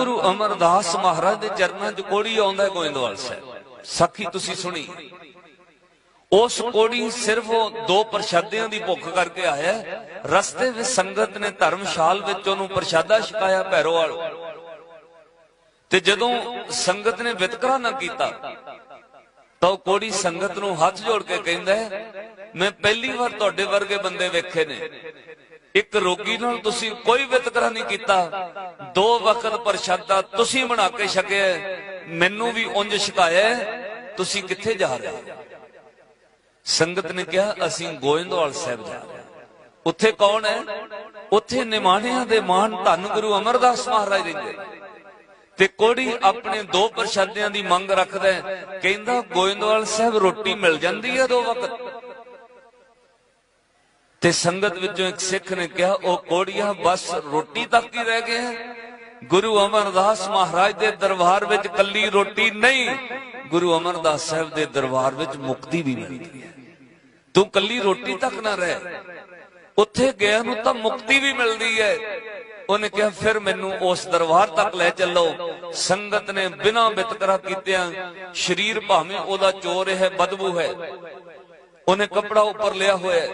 ਗੁਰੂ ਅਮਰਦਾਸ ਮਹਾਰਾਜ ਦੇ ਚਰਨਾਂ 'ਚ ਕੋੜੀ ਆਉਂਦਾ ਗੋਇੰਦਵਾਲ ਸਾਹਿਬ। ਸਾਖੀ ਤੁਸੀਂ ਸੁਣੀ? ਉਸ ਕੋੜੀ ਸਿਰਫ ਦੋ ਪ੍ਰਸ਼ਾਦਿਆਂ ਦੀ ਭੁੱਖ ਕਰਕੇ ਆਇਆ ਰਸਤੇ ਵਿੱਚ ਸੰਗਤ ਨੇ ਧਰਮਸ਼ਾਲ ਵਿੱਚ ਉਹਨੂੰ ਪ੍ਰਸ਼ਾਦਾ ਛਕਾਇਆ ਭੈਰੋਵਾਲ ਤੇ ਜਦੋਂ ਸੰਗਤ ਨੇ ਵਿਤਕਰਾ ਨਾ ਕੀਤਾ, ਤਾਂ ਉਹ ਕੋੜੀ ਸੰਗਤ ਨੂੰ ਹੱਥ ਜੋੜ ਕੇ ਕਹਿੰਦਾ ਮੈਂ ਪਹਿਲੀ ਵਾਰ ਤੁਹਾਡੇ ਵਰਗੇ ਬੰਦੇ ਵੇਖੇ ਨੇ। ਇੱਕ ਰੋਗੀ ਨਾਲ ਤੁਸੀਂ ਕੋਈ ਵਿਤਕਰਾ ਨਹੀਂ ਕੀਤਾ। ਦੋ ਵਕਤ ਪ੍ਰਸ਼ਾਦਾ ਤੁਸੀਂ ਬਣਾ ਕੇ ਛਕਿਆ ਮੈਨੂੰ ਵੀ ਉਂਝ ਛਕਾਇਆ, ਤੁਸੀਂ ਕਿੱਥੇ ਜਾ ਰਹੇ ਸੰਗਤ ਨੇ ਕਿਹਾ, ਅਸੀਂ ਗੋਇੰਦਵਾਲ ਸਾਹਿਬ ਜਾ ਰਹੇ ਉੱਥੇ ਕੌਣ ਹੈ? ਉੱਥੇ ਨਿਮਾਣਿਆਂ ਦੇ ਮਾਨ ਧੰਨ ਗੁਰੂ ਅਮਰਦਾਸ ਮਹਾਰਾਜ ਰਹਿੰਦੇ ਤੇ ਕੋੜੀ ਆਪਣੇ ਦੋ ਪ੍ਰਸ਼ਾਦਿਆਂ ਦੀ ਮੰਗ ਰੱਖਦਾ ਕਹਿੰਦਾ, ਗੋਇੰਦਵਾਲ ਸਾਹਿਬ ਰੋਟੀ ਮਿਲ ਜਾਂਦੀ ਹੈ ਦੋ ਵਕਤ? ਤੇ ਸੰਗਤ ਵਿੱਚੋਂ ਇੱਕ ਸਿੱਖ ਨੇ ਕਿਹਾ, ਉਹ ਕੋੜੀਆ, ਬਸ ਰੋਟੀ ਤੱਕ ਹੀ ਰਹਿ ਗਿਆ ਗੁਰੂ ਅਮਰਦਾਸ ਮਹਾਰਾਜ ਦੇ ਦਰਬਾਰ ਵਿੱਚ ਕੱਲੀ ਰੋਟੀ ਨਹੀਂ, ਗੁਰੂ ਅਮਰਦਾਸ ਸਾਹਿਬ ਦੇ ਦਰਬਾਰ ਵਿੱਚ ਮੁਕਤੀ ਵੀ ਮਿਲਦੀ ਹੈ। ਤੂੰ ਕੱਲੀ ਰੋਟੀ ਤੱਕ ਨਾ ਰਹਿ। ਉੱਥੇ ਗਿਆ ਨੂੰ ਤਾਂ ਮੁਕਤੀ ਵੀ ਮਿਲਦੀ ਹੈ। ਉਹਨੇ ਕਿਹਾ, ਫਿਰ ਮੈਨੂੰ ਉਸ ਦਰਬਾਰ ਤੱਕ ਲੈ ਚੱਲੋ। ਸੰਗਤ ਨੇ ਬਿਨਾਂ ਵਿਤਕਰਾ ਕੀਤਿਆਂ ਸਰੀਰ ਭਾਵੇਂ ਉਹਦਾ ਚੋਰ ਹੈ, ਬਦਬੂ ਹੈ, ਉਹਨੇ ਕਪੜਾ ਉੱਪਰ ਲਿਆ ਹੋਇਆ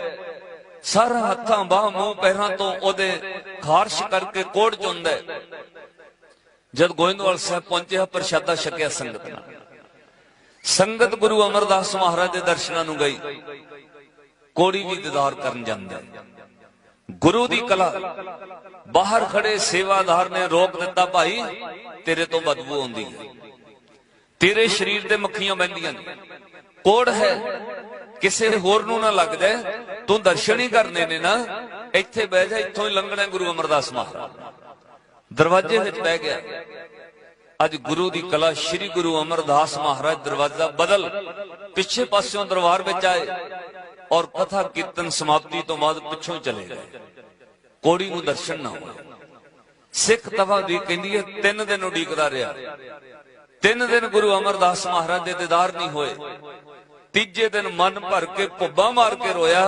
ਸਾਰਾ ਹੱਥਾਂ ਬਾਹ ਮੂੰਹ ਪਹਿਰਾਂ ਤੋਂ ਉਹਦੇ ਖਾਰਸ਼ ਕਰਕੇ ਕੋੜ ਚੁੰਦਾ। ਜਦ ਗੋਇੰਦਵਾਲ ਸਾਹਿਬ ਪਹੁੰਚਿਆ ਪ੍ਰਸ਼ਾਦਾ ਛਕਿਆ ਸੰਗਤ ਨਾਲ। ਸੰਗਤ ਗੁਰੂ ਅਮਰਦਾਸ ਮਹਾਰਾਜ ਦੇ ਦਰਸ਼ਨਾਂ ਨੂੰ ਗਈ। ਕੋੜੀ ਵੀ ਦੀਦਾਰ ਕਰਨ ਜਾਂਦਾ। ਗੁਰੂ ਦੀ ਕਲਾ। ਬਾਹਰ ਖੜੇ ਸੇਵਾਦਾਰ ਨੇ ਰੋਕ ਦਿੱਤਾ, ਭਾਈ, ਤੇਰੇ ਤੋਂ ਬਦਬੂ ਆਉਂਦੀ ਹੈ। ਤੇਰੇ ਸਰੀਰ ਤੇ ਮੱਖੀਆਂ ਬੈੰਦੀਆਂ ਨੇ। ਕੋੜ ਹੈ। ਕਿਸੇ ਹੋਰ ਨੂੰ ਨਾ ਲੱਗ ਜਾਏ। ਤੂੰ ਦਰਸ਼ਨ ਹੀ ਕਰਨੇ ਨੇ ਨਾ। ਇੱਥੇ ਬਹਿ ਜਾ, ਇੱਥੋਂ ਹੀ ਲੰਘਣਾ ਗੁਰੂ ਅਮਰਦਾਸ ਮਹਾਰਾਜ। ਦਰਵਾਜ਼ੇ ਵਿੱਚ ਬਹਿ ਗਿਆ। ਅੱਜ ਗੁਰੂ ਦੀ ਕਲਾ ਸ੍ਰੀ ਗੁਰੂ ਅਮਰਦਾਸ ਮਹਾਰਾਜ ਦਰਵਾਜ਼ਾ ਬਦਲ ਪਿੱਛੇ ਪਾਸਿਓਂ ਦਰਬਾਰ ਵਿੱਚ ਆਏ ਔਰ ਕਥਾ ਕੀਰਤਨ ਸਮਾਪਤੀ ਤੋਂ ਬਾਅਦ ਪਿੱਛੋਂ ਚਲੇ ਗਏ। ਕੋੜੀ ਨੂੰ ਦਰਸ਼ਨ ਨਾ ਹੋਇਆ ਸਿੱਖ ਤਵਾ ਦੀ ਕਹਿੰਦੀ ਹੈ, ਤਿੰਨ ਦਿਨ ਉਡੀਕਦਾ ਰਿਹਾ। ਤਿੰਨ ਦਿਨ ਗੁਰੂ ਅਮਰਦਾਸ ਮਹਾਰਾਜ ਦੇ ਦੀਦਾਰ ਨਹੀਂ ਹੋਏ। ਤੀਜੇ ਦਿਨ ਮਨ ਭਰ ਕੇ ਭੁੱਬਾ ਮਾਰ ਕੇ ਰੋਇਆ।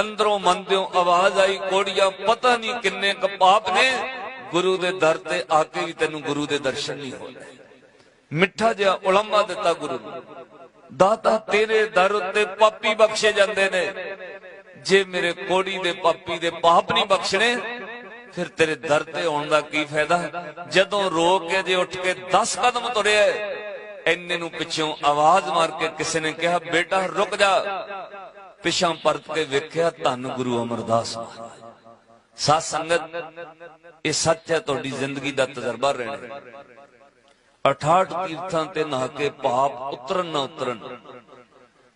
ਅੰਦਰੋਂ ਮਨ ਦਿਓ ਆਵਾਜ਼ ਆਈ, ਕੋੜੀਆ, ਪਤਾ ਨਹੀਂ ਕਿੰਨੇ ਕ ਪਾਪ ਨੇ। ਗੁਰੂ ਦੇ ਦਰ ਤੇ ਆ ਕੇ ਵੀ ਤੈਨੂੰ ਗੁਰੂ ਦੇ ਦਰਸ਼ਨ ਨਹੀਂ ਹੋਏ ਮਿੱਠਾ ਜਿਹਾ ਉਲੰਭਾ ਦਿੱਤਾ ਗੁਰੂ ਨੂੰ। ਦਾਤਾ, ਤੇਰੇ ਦਰ ਉੱਤੇ ਪਾਪੀ ਬਖਸ਼ੇ ਜਾਂਦੇ ਨੇ। ਜੇ ਮੇਰੇ ਕੋੜੀ ਦੇ ਪਾਪੀ ਦੇ ਪਾਪ ਨਹੀਂ ਬਖਸ਼ਣੇ, ਫਿਰ ਤੇਰੇ ਦਰ ਤੇ ਆਉਣ ਦਾ ਕੀ ਫਾਇਦਾ? ਜਦੋਂ ਰੋ ਕੇ ਜੇ ਉੱਠ ਕੇ 10 ਕਦਮ ਤੁਰਿਆ ਐਨੇ ਨੂੰ ਪਿੱਛੋਂ ਆਵਾਜ਼ ਮਾਰ ਕੇ ਕਿਸੇ ਨੇ ਕਿਹਾ, ਬੇਟਾ, ਰੁਕ ਜਾ। ਪਿਛਾਂ ਪਰਤ ਕੇ ਵੇਖਿਆ, ਧੰਨ ਗੁਰੂ ਅਮਰਦਾਸ ਮਹਾਰਾਜ। ਸਾਧ ਸੰਗਤ, ਇਹ ਸੱਚ ਹੈ, ਤੁਹਾਡੀ ਜ਼ਿੰਦਗੀ ਦਾ ਤਜਰਬਾ ਰਹਿਣਾ 68 ਤੀਰਥਾਂ ਤੇ ਨਹਾ ਕੇ ਪਾਪ ਉਤਰਨ ਨਾ ਉਤਰਨ,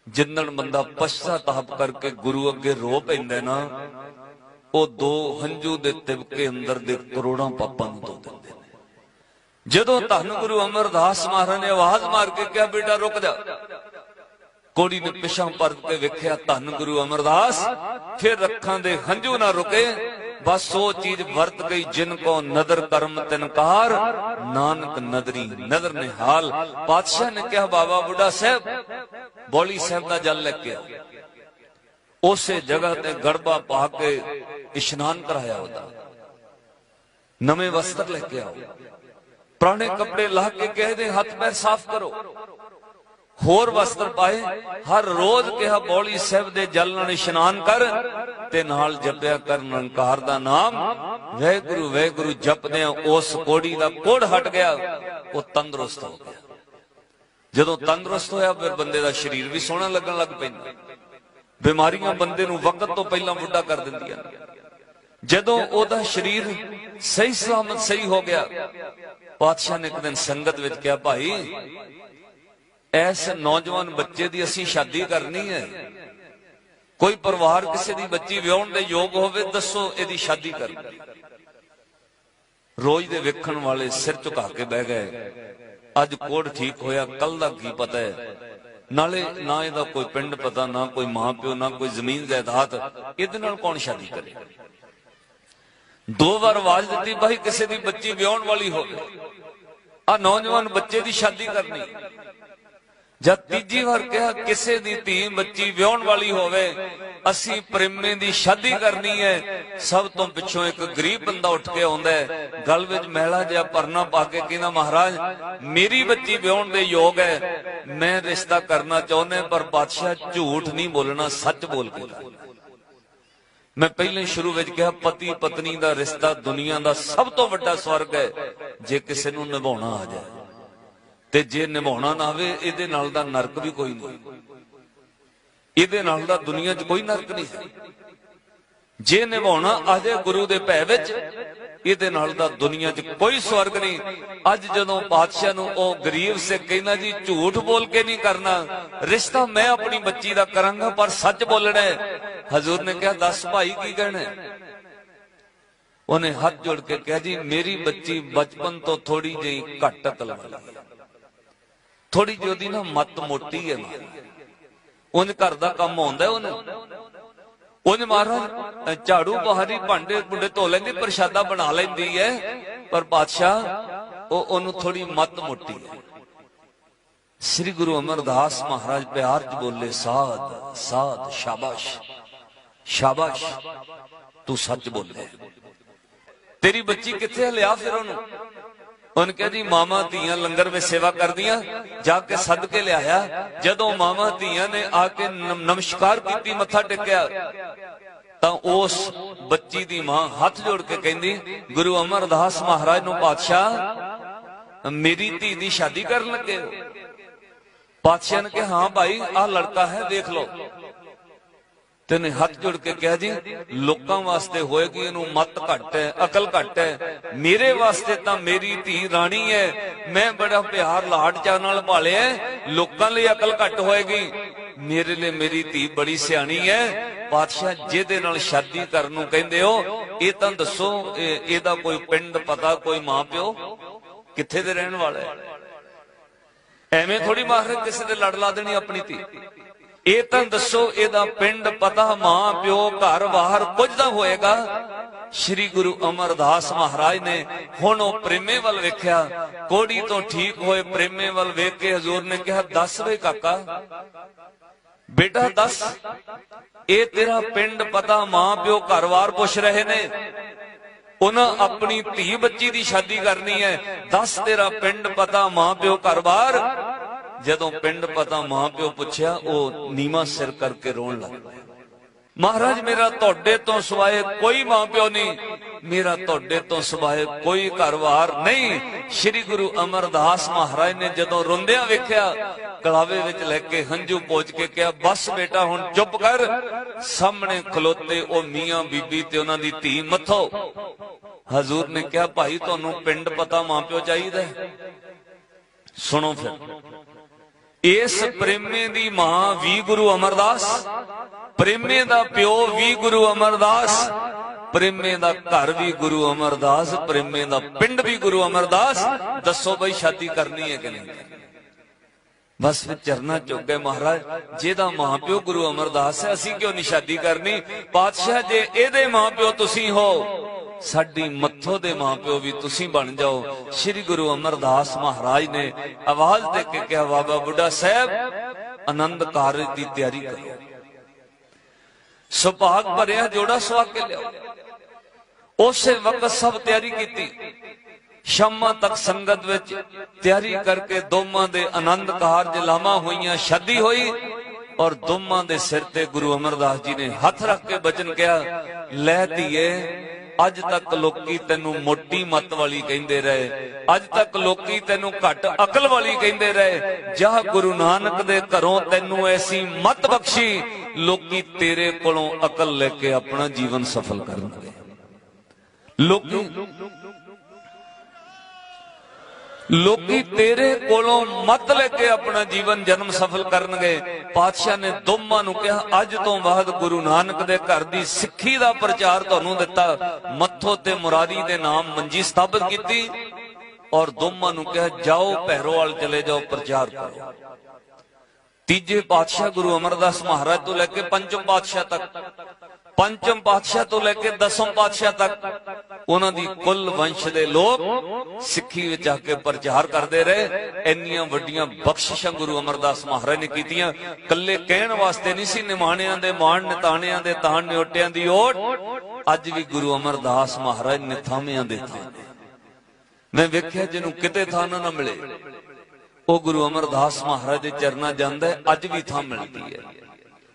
ਜਿੰਨਣ ਬੰਦਾ ਪਛਤਾਪ ਕਰਕੇ ਗੁਰੂ ਅੱਗੇ ਰੋ ਪੈਂਦਾ ਨਾ, ਉਹ ਦੋ ਹੰਝੂ ਦੇ ਤਿਬਕੇ ਅੰਦਰ ਦੇ ਕਰੋੜਾਂ ਪਾਪਾਂ ਨੂੰ ਧੋ ਦਿੰਦੇ ਨੇ। ਜਦੋਂ ਧੰਨ ਗੁਰੂ ਅਮਰਦਾਸ ਮਹਾਰਾਜ ਨੇ ਆਵਾਜ਼ ਮਾਰ ਕੇ ਕਿਹਾ, ਬੇਟਾ ਰੁਕ ਜਾ। ਕੋੜੀ ਨੇ ਪਿਛਾਂ ਪਰਤ ਕੇ ਵੇਖਿਆ, ਧੰਨ ਗੁਰੂ ਅਮਰਦਾਸ, ਫਿਰ ਅੱਖਾਂ ਦੇ ਹੰਝੂ ਨਾ ਰੁਕੇ। ਬਸ ਉਹ ਚੀਜ਼ ਵਰਤ ਗਈ ਜਿਨ ਕੋ ਨਦਰ ਕਰਮ ਤਿਨਕਾਰ ਨਾਨਕ ਨਦਰੀ ਨਦਰ ਨੇ ਹਾਲ ਪਾਤਸ਼ਾਹ ਨੇ ਕਿਹਾ, ਬਾਬਾ ਬੁੱਢਾ ਸਾਹਿਬ, ਬੋਲੀ ਸਾਹਿਬ ਦਾ ਜਲ ਲੈ ਕੇ ਉਸੇ ਜਗ੍ਹਾ ਤੇ ਗੜਬਾ ਪਾ ਕੇ ਇਸ਼ਨਾਨ ਕਰਾਇਆ ਉਹਦਾ। ਨਵੇਂ ਵਸਤਰ ਲੈ ਕੇ ਆਓ। ਪੁਰਾਣੇ ਕੱਪੜੇ ਲਾਹ ਕੇ ਕਹਦੇ ਹੱਥ ਪੈਰ ਸਾਫ਼ ਕਰੋ। ਹੋਰ ਵਸਤਰ ਪਾਏ, ਹਰ ਰੋਜ਼ ਕਿਹਾ ਬੋਲੀ ਸਾਹਿਬ ਦੇ ਜਲ ਨਾਲ ਇਸ਼ਨਾਨ ਕਰ, ਤੇ ਨਾਲ ਜਪਿਆ ਕਰ ਨਿਰੰਕਾਰ ਦਾ ਨਾਮ। ਵੈਗੁਰੂ ਵੈਗੁਰੂ ਜਪਦੇ ਉਸ ਕੋੜੀ ਦਾ ਕੋੜ ਹਟ ਗਿਆ, ਉਹ ਤੰਦਰੁਸਤ ਹੋ ਗਿਆ। ਜਦੋਂ ਤੰਦਰੁਸਤ ਹੋਇਆ, ਫਿਰ ਬੰਦੇ ਦਾ ਸਰੀਰ ਵੀ ਸੋਹਣਾ ਲੱਗਣ ਲੱਗ ਪੈਂਦਾ। ਬਿਮਾਰੀਆਂ ਬੰਦੇ ਨੂੰ ਵਕਤ ਤੋਂ ਪਹਿਲਾਂ ਬੁੱਢਾ ਕਰ ਦਿੰਦੀਆਂ ਨੇ। ਜਦੋਂ ਉਹਦਾ ਸਰੀਰ ਸਹੀ ਸਲਾਮਤ ਸਹੀ ਹੋ ਗਿਆ, ਪਾਤਸ਼ਾਹ ਨੇ ਇੱਕ ਦਿਨ ਸੰਗਤ ਵਿੱਚ ਕਿਹਾ, ਭਾਈ, ਐਸ ਨੌਜਵਾਨ ਬੱਚੇ ਦੀ ਅਸੀਂ ਸ਼ਾਦੀ ਕਰਨੀ ਹੈ। ਕੋਈ ਪਰਿਵਾਰ ਕਿਸੇ ਦੀ ਬੱਚੀ ਵਿਆਹਣ ਦੇ ਯੋਗ ਹੋਵੇ, ਦੱਸੋ ਇਹਦੀ ਸ਼ਾਦੀ ਕਰ ਰੋਜ਼ ਦੇ ਵੇਖਣ ਵਾਲੇ ਸਿਰ ਝੁਕਾ ਕੇ ਬਹਿ ਗਏ। ਅੱਜ ਕੋੜ ਠੀਕ ਹੋਇਆ, ਕੱਲ ਦਾ ਕੀ ਪਤਾ ਹੈ? ਨਾਲੇ ਨਾ ਇਹਦਾ ਕੋਈ ਪਿੰਡ ਪਤਾ, ਨਾ ਕੋਈ ਮਾਂ ਪਿਓ, ਨਾ ਕੋਈ ਜ਼ਮੀਨ ਜਾਇਦਾਦ। ਇਹਦੇ ਨਾਲ ਕੌਣ ਸ਼ਾਦੀ ਕਰੇ? ਦੋ ਵਾਰ ਆਵਾਜ਼ ਦਿੱਤੀ ਭਾਈ ਕਿਸੇ ਦੀ ਬੱਚੀ ਵਿਆਹਣ ਵਾਲੀ ਹੋਵੇ। ਆ ਨੌਜਵਾਨ ਬੱਚੇ ਦੀ ਸ਼ਾਦੀ ਕਰਨੀ। ਜਦ ਤੀਜੀ ਵਾਰ ਕਿਹਾ, ਕਿਸੇ ਦੀ ਧੀ ਬੱਚੀ ਵਿਆਹਣ ਵਾਲੀ ਹੋਵੇ, ਅਸੀਂ ਪ੍ਰੇਮੇ ਦੀ ਸ਼ਾਦੀ ਕਰਨੀ ਹੈ। ਸਭ ਤੋਂ ਪਿੱਛੋਂ ਇੱਕ ਗਰੀਬ ਬੰਦਾ ਉੱਠ ਕੇ ਆਉਂਦਾ ਹੈ। ਗਲ ਵਿੱਚ ਮਹਿਲਾ ਜਿਹਾ ਪਰਨਾ ਪਾ ਕੇ ਕਹਿੰਦਾ, ਮਹਾਰਾਜ, ਮੇਰੀ ਬੱਚੀ ਵਿਆਹਣ ਦੇ ਯੋਗ ਹੈ। ਮੈਂ ਰਿਸ਼ਤਾ ਕਰਨਾ ਚਾਹੁੰਦਾ ਪਰ ਬਾਦਸ਼ਾਹ ਝੂਠ ਨਹੀਂ ਬੋਲਣਾ, ਸੱਚ ਬੋਲ ਕੇ ਮੈਂ ਪਹਿਲੇ ਸ਼ੁਰੂ ਵਿੱਚ ਕਿਹਾ, ਪਤੀ ਪਤਨੀ ਦਾ ਰਿਸ਼ਤਾ ਦੁਨੀਆ ਦਾ ਸਭ ਤੋਂ ਵੱਡਾ ਸਵਰਗ ਹੈ। ਜੇ ਕਿਸੇ ਨੂੰ ਨਿਭਾਉਣਾ ਆ ਜਾਏ ਤੇ ਜੇ ਨਿਭਾਉਣਾ ਨਾ ਆਵੇ ਇਹਦੇ ਨਾਲ ਦਾ ਨਰਕ ਵੀ ਕੋਈ ਨਹੀਂ। ਇਹਦੇ ਨਾਲ ਦਾ ਦੁਨੀਆ 'ਚ ਕੋਈ ਨਰਕ ਨਹੀਂ। ਜੇ ਨਿਭਾਉਣਾ ਆ ਜਾਏ ਗੁਰੂ ਦੇ ਭੈ ਵਿੱਚ, ਇਹਦੇ ਨਾਲ ਦਾ ਦੁਨੀਆ 'ਚ ਕੋਈ ਸਵਰਗ ਨਹੀਂ। ਅੱਜ ਜਦੋਂ ਪਾਤਸ਼ਾਹ ਨੂੰ ਉਹ ਗਰੀਬ ਸੇ ਕਹਿੰਦਾ ਜੀ, ਝੂਠ ਬੋਲ ਕੇ ਨਹੀਂ ਕਰਨਾ। ਰਿਸ਼ਤਾ ਮੈਂ ਆਪਣੀ ਬੱਚੀ ਦਾ ਕਰਾਂਗਾ, ਪਰ ਸੱਚ ਬੋਲਣਾ ਹੈ। ਹਜ਼ੂਰ ਨੇ ਕਿਹਾ, ਦੱਸ ਭਾਈ ਕੀ ਕਹਿਣਾ ਉਹਨੇ ਹੱਥ ਜੋੜ ਕੇ ਕਿਹਾ, ਜੀ, ਮੇਰੀ ਬੱਚੀ ਬਚਪਨ ਤੋਂ ਥੋੜੀ ਜਿਹੀ ਘੱਟ ਅਕਲ ਥੋੜੀ ਜਿਹੀ ਉਹਦੀ ਨਾ ਮੱਤ ਮੋਟੀ ਹੈ ਉਹਨ ਘਰ ਦਾ ਕੰਮ ਆਉਂਦਾ ਉਹਨੂੰ। ਉਹਨੇ ਮਹਾਰਾਜ ਝਾੜੂ ਬਹਾਰੀ ਭਾਂਡੇ ਭੁੰਡੇ ਧੋ ਲੈਂਦੀ, ਪ੍ਰਸ਼ਾਦਾ ਬਣਾ ਲੈਂਦੀ ਹੈ। ਪਰ ਬਾਦਸ਼ਾਹ, ਉਹ ਉਹਨੂੰ ਥੋੜੀ ਮੱਤ ਮੋਟੀ ਹੈ। ਸ੍ਰੀ ਗੁਰੂ ਅਮਰਦਾਸ ਮਹਾਰਾਜ ਪਿਆਰ ਚ ਬੋਲੇ, ਸਾਧ ਸਾਧ, ਸ਼ਾਬਾਸ਼। ਸ਼ਾਬਾਸ਼। ਤੂੰ ਸੱਚ ਬੋਲੇ ਤੇਰੀ ਬੱਚੀ ਕਿੱਥੇ ਲਿਆ ਫਿਰ ਉਹਨੂੰ। ਉਹਨ ਕਿਹਾ, ਜੀ ਮਾਮਾ ਧੀਆਂ ਲੰਗਰ ਵਿੱਚ ਸੇਵਾ ਕਰਦੀਆਂ। ਜਾ ਕੇ ਸੱਦ ਕੇ ਲਿਆਇਆ। ਜਦੋਂ ਮਾਮਾ ਧੀਆਂ ਨੇ ਆ ਕੇ ਨਮਸਕਾਰ ਕੀਤੀ, ਮੱਥਾ ਟੇਕਿਆ, ਤਾਂ ਉਸ ਬੱਚੀ ਦੀ ਮਾਂ ਹੱਥ ਜੋੜ ਕੇ ਕਹਿੰਦੀ, ਗੁਰੂ ਅਮਰਦਾਸ ਮਹਾਰਾਜ ਨੂੰ ਪਾਤਸ਼ਾਹ, ਮੇਰੀ ਧੀ ਦੀ ਸ਼ਾਦੀ ਕਰਨ ਲੱਗੇ ਹੋ? ਪਾਤਸ਼ਾਹ ਨੇ ਕਿਹਾ, ਹਾਂ ਭਾਈ, ਆਹ ਲੜਕਾ ਹੈ, ਦੇਖ ਲਓ। ਤੈਨੇ ਹੱਥ ਜੋੜ ਕੇ ਕਿਹਾ ਜੀ ਲੋਕਾਂ ਵਾਸਤੇ ਹੋਏਗੀ ਇਹਨੂੰ ਮਤ ਘੱਟ ਹੈ, ਅਕਲ ਘੱਟ ਹੈ। ਮੇਰੇ ਵਾਸਤੇ ਤਾਂ ਮੇਰੀ ਧੀ ਰਾਣੀ ਹੈ। ਮੈਂ ਬੜਾ ਪਿਆਰ, ਲਾਡ ਚਾਅ ਨਾਲ ਪਾਲਿਆ ਲੋਕਾਂ ਲਈ ਅਕਲ ਘੱਟ ਹੋਏਗੀ। ਮੇਰੇ ਲਈ ਮੇਰੀ ਧੀ ਬੜੀ ਸਿਆਣੀ ਹੈ। ਪਾਤਸ਼ਾਹ ਜਿਹਦੇ ਨਾਲ ਸ਼ਾਦੀ ਕਰਨ ਨੂੰ ਕਹਿੰਦੇ ਹੋ, ਇਹ ਤਾਂ ਦੱਸੋ ਇਹਦਾ ਕੋਈ ਪਿੰਡ ਪਤਾ, ਕੋਈ ਮਾਂ ਪਿਓ ਕਿੱਥੇ ਦੇ ਰਹਿਣ ਵਾਲਾ? ਹੈ ਐਵੇਂ ਥੋੜੀ ਮਹਾਰਾਜ ਕਿਸੇ ਦੇ ਲੜ ਲਾ ਦੇਣੀ ਆਪਣੀ ਧੀ। ਇਹ ਤਾਂ ਦੱਸੋ, ਇਹਦਾ ਪਿੰਡ ਪਤਾ, ਮਾਂ, ਪਿਓ, ਘਰ, ਬਾਹਰ ਕੁਝ ਤਾਂ ਹੋਏਗਾ? ਸ੍ਰੀ ਗੁਰੂ ਅਮਰਦਾਸ ਮਹਾਰਾਜ ਨੇ ਹੁਣ ਉਹ ਪ੍ਰੇਮੇ ਵੱਲ ਵੇਖਿਆ। ਕੋੜੀ ਤੋਂ ਠੀਕ ਹੋਏ ਪ੍ਰੇਮੇ ਵੱਲ ਵੇਖ ਕੇ ਹਜ਼ੂਰ ਨੇ ਕਿਹਾ, ਦੱਸ ਵੇ ਕਾਕਾ, ਬੇਟਾ ਦੱਸ, ਇਹ ਤੇਰਾ ਪਿੰਡ ਪਤਾ, ਮਾਂ, ਪਿਓ ਘਰ-ਬਾਰ ਪੁੱਛ ਰਹੇ ਨੇ। ਉਹਨਾਂ ਆਪਣੀ ਧੀ ਬੱਚੀ ਦੀ ਸ਼ਾਦੀ ਕਰਨੀ ਹੈ। ਦੱਸ ਤੇਰਾ ਪਿੰਡ ਪਤਾ, ਮਾਂ, ਪਿਓ ਘਰ-ਬਾਰ ਜਦੋਂ ਪਿੰਡ ਪਤਾ ਮਾਂ ਪਿਓ ਪੁੱਛਿਆ, ਉਹ ਨੀਮਾ ਸਿਰ ਕਰਕੇ ਰੋਣ ਲੱਗ ਪਿਆ। ਮਹਾਰਾਜ, ਮੇਰਾ ਤੁਹਾਡੇ ਤੋਂ ਸਿਵਾਏ ਕੋਈ ਮਾਂ ਪਿਓ ਨਹੀਂ। ਮੇਰਾ ਤੁਹਾਡੇ ਤੋਂ ਸਿਵਾਏ ਕੋਈ ਘਰਵਾਰ ਨਹੀਂ। ਸ੍ਰੀ ਗੁਰੂ ਅਮਰਦਾਸ ਮਹਾਰਾਜ ਨੇ ਜਦੋਂ ਰੋਂਦਿਆਂ ਵੇਖਿਆ ਕਲਾਵੇ ਵਿੱਚ ਲੈ ਕੇ ਹੰਝੂ ਪੋਚ ਕੇ ਕਿਹਾ, ਬਸ ਬੇਟਾ, ਹੁਣ ਚੁੱਪ ਕਰ। ਸਾਹਮਣੇ ਖਲੋਤੇ ਉਹ ਮੀਆਂ ਬੀਬੀ ਤੇ ਉਹਨਾਂ ਦੀ ਧੀ ਮੱਥੋ। ਹਜ਼ੂਰ ਨੇ ਕਿਹਾ, ਭਾਈ, ਤੁਹਾਨੂੰ ਪਿੰਡ ਪਤਾ ਮਾਂ ਪਿਓ ਚਾਹੀਦਾ ਸੁਣੋ ਫਿਰ। ਇਸ ਪ੍ਰੇਮੇ ਦੀ ਮਾਂ ਵੀ ਗੁਰੂ ਅਮਰਦਾਸ, ਪ੍ਰੇਮੇ ਦਾ ਪਿਓ ਵੀ ਗੁਰੂ ਅਮਰਦਾਸ, ਪ੍ਰੇਮੇ ਦਾ ਘਰ ਵੀ ਗੁਰੂ ਅਮਰਦਾਸ, ਪ੍ਰੇਮੇ ਦਾ ਪਿੰਡ ਵੀ ਗੁਰੂ ਅਮਰਦਾਸ। ਦੱਸੋ ਬਈ ਸ਼ਾਦੀ ਕਰਨੀ ਹੈ ਕਿ ਨਹੀਂ? ਬਸ ਫਿਰ ਚਰਨਾ ਚੁੱਕ ਗਏ ਮਹਾਰਾਜ, ਜਿਹਦਾ ਮਾਂ ਪਿਓ ਗੁਰੂ ਅਮਰਦਾਸ ਹੈ, ਅਸੀਂ ਕਿਉਂ ਨਹੀਂ ਸ਼ਾਦੀ ਕਰਨੀ? ਪਾਤਸ਼ਾਹ ਜੇ ਇਹਦੇ ਮਾਂ ਪਿਓ ਤੁਸੀਂ ਹੋ ਸਾਡੀ ਮੱਥੋ ਦੇ ਮਾਪਿਓ ਵੀ ਤੁਸੀਂ ਬਣ ਜਾਓ। ਸ੍ਰੀ ਗੁਰੂ ਅਮਰਦਾਸ ਮਹਾਰਾਜ ਨੇ ਆਵਾਜ਼ ਦੇ ਕੇ ਕਿਹਾ, ਬਾਬਾ ਬੁੱਢਾ ਸਾਹਿਬ, ਆਨੰਦ ਕਾਰਜ ਦੀ ਤਿਆਰੀ ਕਰੋ। ਸੁਭਾਗ ਭਰਿਆ ਜੋੜਾ ਸਵਾ ਕੇ ਲਿਆਓ। ਉਸੇ ਵਕਤ ਸਭ ਤਿਆਰੀ ਕੀਤੀ। ਸ਼ਾਮਾਂ ਤੱਕ ਸੰਗਤ ਵਿੱਚ ਤਿਆਰੀ ਕਰਕੇ ਦੋਮਾਂ ਦੇ ਆਨੰਦ ਕਾਰਜ ਲਾਮਾ ਹੋਈਆਂ, ਸ਼ਾਦੀ ਹੋਈ ਔਰ ਦੋਮਾਂ ਦੇ ਸਿਰ ਤੇ ਗੁਰੂ ਅਮਰਦਾਸ ਜੀ ਨੇ ਹੱਥ ਰੱਖ ਕੇ ਬਚਨ ਕਿਹਾ, ਲੈ ਧੀਏ ਅੱਜ ਤੱਕ ਲੋਕੀ ਤੈਨੂੰ ਮੋਟੀ ਮੱਤ ਵਾਲੀ ਕਹਿੰਦੇ ਰਹੇ। ਅੱਜ ਤੱਕ ਲੋਕੀ ਤੈਨੂੰ ਘੱਟ ਅਕਲ ਵਾਲੀ ਕਹਿੰਦੇ ਰਹੇ। ਜਾਂ ਗੁਰੂ ਨਾਨਕ ਦੇ ਘਰੋਂ ਤੈਨੂੰ ਐਸੀ ਮੱਤ ਬਖਸ਼ੀ, ਲੋਕੀ ਤੇਰੇ ਕੋਲੋਂ ਅਕਲ ਲੈ ਕੇ ਆਪਣਾ ਜੀਵਨ ਸਫਲ ਕਰਨਗੇ ਲੋਕੀ ਲੋਕੀ ਤੇਰੇ ਕੋਲੋਂ ਮਤ ਲੈ ਕੇ ਆਪਣਾ ਜੀਵਨ ਜਨਮ ਸਫਲ ਕਰਨਗੇ। ਪਾਤਸ਼ਾਹ ਨੇ ਦੋਵਾਂ ਨੂੰ ਕਿਹਾ, ਅੱਜ ਤੋਂ ਬਾਅਦ ਗੁਰੂ ਨਾਨਕ ਦੇ ਘਰ ਦੀ ਸਿੱਖੀ ਦਾ ਪ੍ਰਚਾਰ ਤੁਹਾਨੂੰ ਦਿੱਤਾ। ਮੱਥੋ ਤੇ ਮੁਰਾਰੀ ਦੇ ਨਾਮ ਮੰਜੀ ਸਥਾਪਿਤ ਕੀਤੀ ਔਰ ਦੋਵਾਂ ਨੂੰ ਕਿਹਾ, ਜਾਓ ਭੈਰੋਵਾਲ ਚਲੇ ਜਾਓ, ਪ੍ਰਚਾਰ ਕਰੋ। ਤੀਜੇ ਪਾਤਸ਼ਾਹ ਗੁਰੂ ਅਮਰਦਾਸ ਮਹਾਰਾਜ ਤੋਂ ਲੈ ਕੇ ਪੰਜਮ ਪਾਤਸ਼ਾਹ ਤੱਕ ਪੰਚਮ ਪਾਤਸ਼ਾਹ ਤੋਂ ਲੈ ਕੇ ਦਸਮ ਪਾਤਸ਼ਾਹ ਤੱਕ ਉਹਨਾਂ ਦੀ ਕੁੱਲ ਵੰਸ਼ ਦੇ ਲੋਕ ਸਿੱਖੀ ਵਿੱਚ ਆ ਕੇ ਪ੍ਰਚਾਰ ਕਰਦੇ ਰਹੇ। ਇੰਨੀਆਂ ਵੱਡੀਆਂ ਬਖਸ਼ਿਸ਼ਾਂ ਗੁਰੂ ਅਮਰਦਾਸ ਮਹਾਰਾਜ ਨੇ ਕੀਤੀਆਂ। ਕੱਲੇ ਕਹਿਣ ਵਾਸਤੇ ਨਹੀਂ ਸੀ, ਨਿਮਾਣਿਆਂ ਦੇ ਮਾਣ, ਨਿਤਾਣਿਆਂ ਦੇ ਤਾਣ ਨਿਓਟਿਆਂ ਦੀ ਓਟ। ਅੱਜ ਵੀ ਗੁਰੂ ਅਮਰਦਾਸ ਮਹਾਰਾਜ ਨਿਥਾਮਿਆਂ ਦੇ ਥਾਂ। ਮੈਂ ਵੇਖਿਆ ਜਿਹਨੂੰ ਕਿਤੇ ਥਾਂ ਨਾ ਮਿਲੇ। ਉਹ ਗੁਰੂ ਅਮਰਦਾਸ ਮਹਾਰਾਜ ਦੇ ਚਰਨਾਂ ਜਾਂਦਾ ਅੱਜ ਵੀ ਥਾਂ ਮਿਲਦੀ ਹੈ।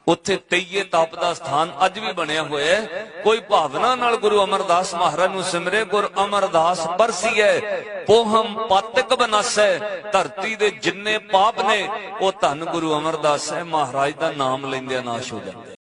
ਉੱਥੇ ਤਈਏ ਤਪ ਦਾ ਸਥਾਨ ਅੱਜ ਵੀ ਬਣਿਆ ਹੋਇਆ ਹੈ। ਕੋਈ ਭਾਵਨਾ ਨਾਲ ਗੁਰੂ ਅਮਰਦਾਸ ਮਹਾਰਾਜ ਨੂੰ ਸਿਮਰੇ, ਗੁਰ ਅਮਰਦਾਸ ਬਰਸੀਐ ਪੋਹਮ ਪਾਤਕ ਬਨਸੈ ਧਰਤੀ ਦੇ ਜਿੰਨੇ ਪਾਪ ਨੇ, ਉਹ ਧੰਨ ਗੁਰੂ ਅਮਰਦਾਸ ਹੈ ਮਹਾਰਾਜ ਦਾ ਨਾਮ ਲੈਂਦਿਆਂ ਨਾਸ਼ ਹੋ ਜਾਂਦੇ।